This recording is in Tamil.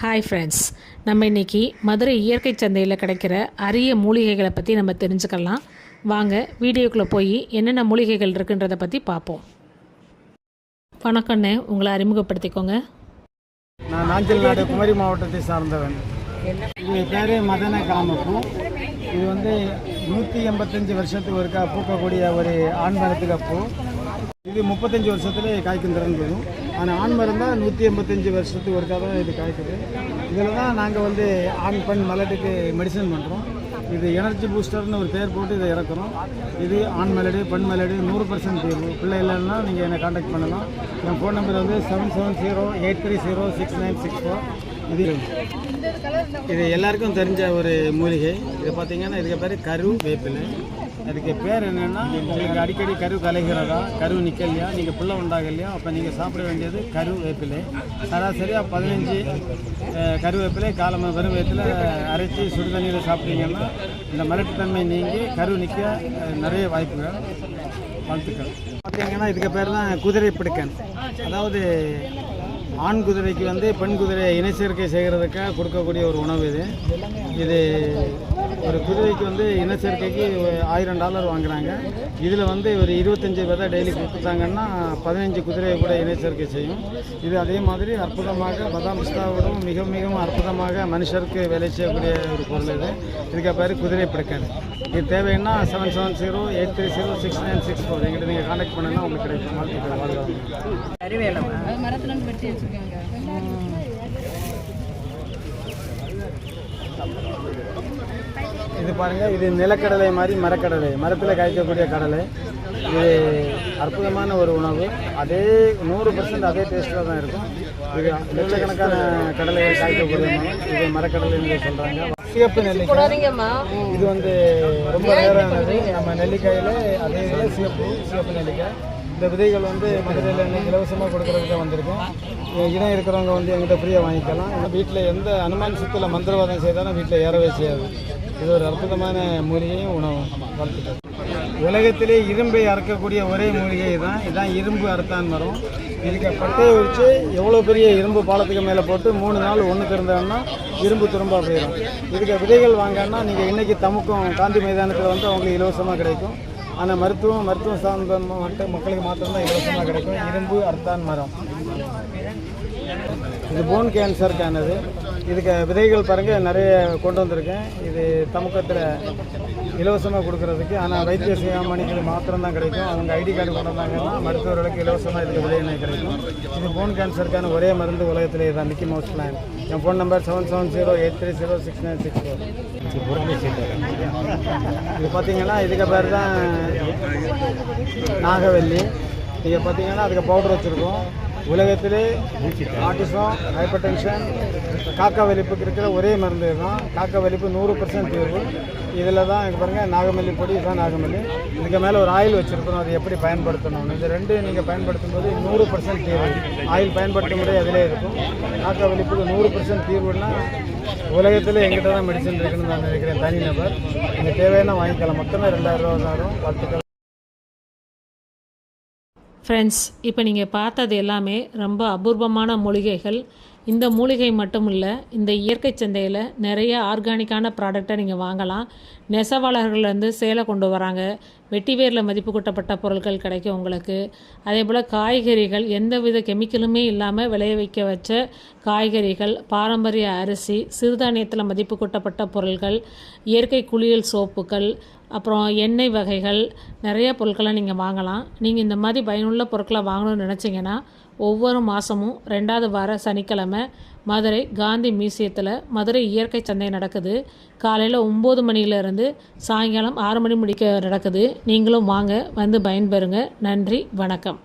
ஹாய் ஃப்ரெண்ட்ஸ் நம்ம இன்றைக்கி மதுரை இயற்கை சந்தையில் கிடைக்கிற அரிய மூலிகைகளை பற்றி நம்ம தெரிஞ்சுக்கலாம். வாங்க வீடியோக்குள்ளே போய் என்னென்ன மூலிகைகள் இருக்குன்றதை பற்றி பார்ப்போம் வணக்கண்ணே உங்களை அறிமுகப்படுத்திக்கோங்க. நான் நாஞ்சல் நாடு குமரி மாவட்டத்தை சார்ந்தவன். இது பேர் மதன காமப்பூ இது வந்து நூற்றி எண்பத்தஞ்சு வருஷத்துக்கு ஒருக்கா பூக்கக்கூடிய ஒரு ஆண் மரத்துக்கு பூ இது முப்பத்தஞ்சு வருஷத்துல காய்க்கும் திறன் வரும். ஆனால் ஆண் மரம் நூற்றி எண்பத்தஞ்சு வருஷத்துக்கு ஒருக்கா தான் இது காய்க்குது. இதில் தான் நாங்கள் வந்து ஆண் பெண் மலட்டுக்கு மெடிசன் பண்ணுறோம் இது எனர்ஜி பூஸ்டர்னு ஒரு பேர் போட்டு இதை இறக்குறோம். இது ஆண் மெலடு பெண் மெலடு நூறு பர்சன்ட் தீர்வு. பிள்ளை இல்லைன்னா நீங்கள் என்னை காண்டாக்ட் பண்ணலாம். என் ஃபோன் நம்பர் வந்து seven seven zero eight three zero six nine six four இது எல்லாருக்கும் தெரிஞ்ச ஒரு மூலிகை. இது பார்த்தீங்கன்னா இதுக்கு பேர் கரு வேப்பிலை. அதுக்கு பேர் என்னென்னா உங்களுக்கு அடிக்கடி கரு கலைகிறதா? கரு நிற்கலையா நீங்கள் பிள்ளை உண்டாகலையா? அப்போ நீங்கள் சாப்பிட வேண்டியது கரு வேப்பிலை. சராசரியாக பதினஞ்சு கருவேப்பிலை காலம வெறும் வயத்தில் அரைச்சி சுடுதண்ணியில் சாப்பிட்டீங்கன்னா இந்த மலட்டுத்தன்மை நீங்கி கரு நிற்க நிறைய வாய்ப்புகள். வாழ்த்துக்கள். பார்த்தீங்கன்னா இதுக்கு பேர் தான் குதிரை பிடிக்கன். அதாவது ஆண் குதிரைக்கு வந்து பெண் குதிரை இணை சேர்க்கை செய்கிறதுக்காக கொடுக்கக்கூடிய ஒரு உணவு இது. இது ஒரு குதிரைக்கு வந்து இன சேர்க்கைக்கு ஆயிரம் டாலர் வாங்குறாங்க. இதில் வந்து ஒரு இருபத்தஞ்சி விதை டெய்லி கொடுத்தாங்கன்னா பதினஞ்சு குதிரையை கூட இணை சேர்க்கை செய்யும். இது அதே மாதிரி அற்புதமாக பதாம் பிஸ்தாவோடும் மிக மிகவும் அற்புதமாக மனுஷருக்கு வேலை செய்யக்கூடிய ஒரு பொருள் இது. இதுக்கு பேர் குதிரை பிடிக்காது இது தேவைன்னா seven seven zero eight three zero six nine six four எங்கிட்ட நீங்கள் கான்டாக்ட் பண்ணனா உங்களுக்கு கிடைக்கும். வாழ்க்கை அது மரத்துல இருந்து வெட்டி வச்சிருக்காங்க இது பாருங்க இது நிலக்கடலை மாதிரி மரக்கடலை மரத்தில் காய்க்கக்கூடிய கடலை. இது அற்புதமான ஒரு உணவு. அதே நூறு பர்சன்ட் அதே டேஸ்ட்டில் தான் இருக்கும். இது லட்சக்கணக்கான கடலைகள் காய்க்கக்கூடிய இது மரக்கடலை என்று சொல்கிறாங்க சிவப்பு நெல்லிக்காய். இது வந்து ரொம்ப நேரமானது நம்ம நெல்லிக்காயில் அதே இதில் சிவப்பு சிவப்பு நெல்லிக்காய். இந்த விதைகள் வந்து மதுரையில் இலவசமாக கொடுக்குறதுக்கு வந்திருக்கோம். இடம் இருக்கிறவங்க வந்து எங்கிட்ட ஃப்ரீயாக வாங்கிக்கலாம். வீட்டில் எந்த அனுமான் சுத்தில் மந்திரவாதம் செய்தாலும் வீட்டில் ஏறவே செய்யாது. இது ஒரு அற்புதமான மூலிகையும் உணவும். வாழ்த்துக்கள் உலகத்திலே இரும்பை அறுக்கக்கூடிய ஒரே மூலிகை தான் இதுதான் இரும்பு அறுத்தான் மரம். இதுக்கு பட்டையை வச்சு எவ்வளோ பெரிய இரும்பு பாலத்துக்கு மேலே போட்டு மூணு நாள் ஒன்று திறந்தோம்னா இரும்பு துரும்பாக போயிடும். இதுக்கு விதைகள் வாங்கன்னா நீங்கள் இன்றைக்கி தமுக்கும் காந்தி மைதானத்தில் வந்து அவங்களுக்கு இலவசமாக கிடைக்கும். ஆனால் மருத்துவம் மருத்துவம் சார்ந்த மக்களுக்கு மாத்திரம்தான் இலவசமாக கிடைக்கும். இரும்பு அர்த்தான் மரம். இது போன் கேன்சருக்கானது இதுக்கு விதைகள் பாருங்கள் நிறைய கொண்டு வந்திருக்கேன். இது தமுக்கத்தில் இலவசமாக கொடுக்கறதுக்கு ஆனால் வைத்திய சிகாமணிக்கு மாத்திரம்தான் கிடைக்கும். அவங்க ஐடி கார்டு கொண்டு வந்தாங்கன்னா மருத்துவர்களுக்கு இலவசமாக இதுக்கு விதை கிடைக்கும். இது போன் கேன்சருக்கான ஒரே மருந்து உலகத்திலே தான் மிக்கி மவுஸ் பிளான் என் phone number seven seven zero eight three zero six nine six four இது பார்த்தீங்கன்னா இதுக்கு பேர் தான் நாகவல்லி. இங்கே பார்த்தீங்கன்னா அதுக்கு பவுடர் வச்சுருக்கோம். உலகத்திலே ஆட்டிசம் ஹைப்பர் டென்ஷன் காக்கா வலிப்புக்கு இருக்கிற ஒரே மருந்து தான் காக்கா வலிப்பு நூறு பர்சன்ட் தீர்வு. இதில் தான் இங்கே பாருங்கள் நாகமல்லி பொடி இதுதான் நாகமல்லி. இதுக்கு மேலே ஒரு ஆயில் வச்சுருக்கணும் அது எப்படி பயன்படுத்தணும். இது ரெண்டு நீங்கள் பயன்படுத்தும் போது நூறு பர்சன்ட் தீர்வு. ஆயில் பயன்படுத்தும் முறை அதிலே இருக்கும். காக்கா வலிப்புக்கு நூறு பர்சன்ட் தீர்வுன்னா உலகத்தில் எங்கிட்ட தான் மெடிசன் இருக்குன்னு நான் நினைக்கிறேன். தனி நபர். நீங்கள் தேவையான வாங்கிக்கலாம். மொத்தமே ரெண்டாயிரம் ரூபா வரும் வாழ்த்துக்கள் ஃப்ரெண்ட்ஸ் இப்போ நீங்கள் பார்த்தது எல்லாமே ரொம்ப அபூர்வமான மூலிகைகள். இந்த மூலிகை மட்டும் இல்லை இந்த இயற்கை சந்தையில் நிறைய ஆர்கானிக்கான ப்ராடக்டை நீங்கள் வாங்கலாம். நெசவாளர்கள்லேருந்து சேலை கொண்டு வராங்க. வெட்டிவேரில் மதிப்பு கூட்டப்பட்ட பொருட்கள் கிடைக்கும் உங்களுக்கு. அதே போல் காய்கறிகள் எந்தவித கெமிக்கலுமே இல்லாமல் விளைய வைக்க வச்ச காய்கறிகள் பாரம்பரிய அரிசி சிறுதானியத்தில் மதிப்பு கூட்டப்பட்ட பொருட்கள் இயற்கை குளியல் சோப்புகள் அப்புறம் எண்ணெய் வகைகள் நிறைய பொருட்களை நீங்கள் வாங்கலாம். நீங்கள் இந்த மாதிரி பயனுள்ள பொருட்களை வாங்கணும்னு நினச்சிங்கன்னா ஒவ்வொரு மாதமும் ரெண்டாவது வார சனிக்கிழமை மதுரை காந்தி மியூசியத்தில் மதுரை இயற்கை சந்தை நடக்குது. காலையில் ஒம்பது மணியிலேருந்து சாயங்காலம் ஆறு மணி முடிக்க நடக்குது. நீங்களும் வாங்க வந்து பயன்பெறுங்க. நன்றி வணக்கம்.